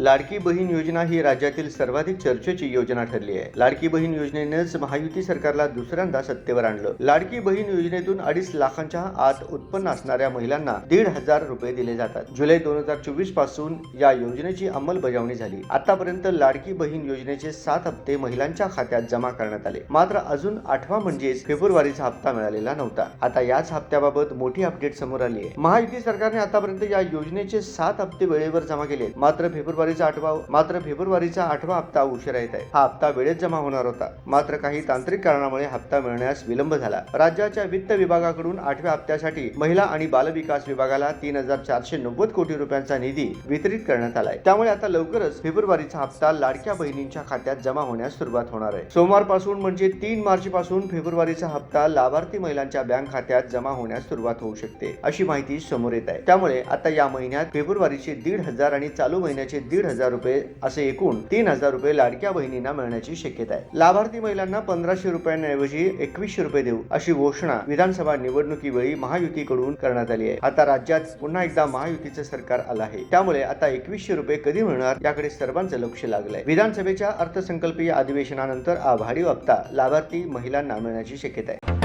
लाडकी बहीण योजना ही राज्यातील सर्वाधिक चर्चेची योजना ठरली आहे. लाडकी बहीण योजनेनेच महायुती सरकारला दुसऱ्यांदा सत्तेवर आणलं. लाडकी बहीण योजनेतून अडीच लाखांच्या आत उत्पन्न असणाऱ्या महिलांना दीड हजार रुपये दिले जातात. जुलै दोन हजार चोवीसपासून या योजनेची अंमलबजावणी झाली. आतापर्यंत लाडकी बहीण योजनेचे सात हप्ते महिलांच्या खात्यात जमा करण्यात आले. मात्र अजून आठवा म्हणजेच फेब्रुवारीचा हप्ता मिळालेला नव्हता. आता याच हप्त्याबाबत मोठी अपडेट समोर आली आहे. महायुती सरकारने आतापर्यंत या योजनेचे सात हप्ते वेळेवर जमा केले मात्र फेब्रुवारी फेब्रुवारीचा आठवा मात्र फेब्रुवारीचा आठवा हप्ता उशिरा येत आहे. हा हप्ता वेळेत जमा होणार होता. मात्र काही तांत्रिक कारणामुळे हप्ता मिळण्यास विलंब झाला. राज्याच्या वित्त विभागाकडून आठव्या हप्त्यासाठी महिला आणि बालविकास विभागाला तीन हजार चारशे नव्वद कोटी रुपयांचा निधी वितरित करण्यात आलाय. त्यामुळे आता लवकरच फेब्रुवारीचा हप्ता लाडक्या बहिणींच्या खात्यात जमा होण्यास सुरुवात होणार आहे. सोमवारपासून म्हणजे तीन मार्च पासून फेब्रुवारीचा हप्ता लाभार्थी महिलांच्या बँक खात्यात जमा होण्यास सुरुवात होऊ शकते अशी माहिती समोर येत आहे. त्यामुळे आता या महिन्यात फेब्रुवारीचे दीड हजार आणि चालू महिन्याचे दीड हजार रुपये असे एकूण तीन हजार रुपये लाडक्या बहिणींना मिळण्याची शक्यता आहे. लाभार्थी महिलांना पंधराशे रुपयांऐवजी एकवीसशे रुपये देऊ अशी घोषणा विधानसभा निवडणुकीवेळी महायुतीकडून करण्यात आली आहे. आता राज्यात पुन्हा एकदा महायुतीचं सरकार आलं आहे. त्यामुळे आता एकवीसशे रुपये कधी मिळणार याकडे सर्वांचं लक्ष लागलंय. विधानसभेच्या अर्थसंकल्पीय अधिवेशनानंतर आभारी भारी लाभार्थी महिलांना मिळण्याची शक्यता आहे.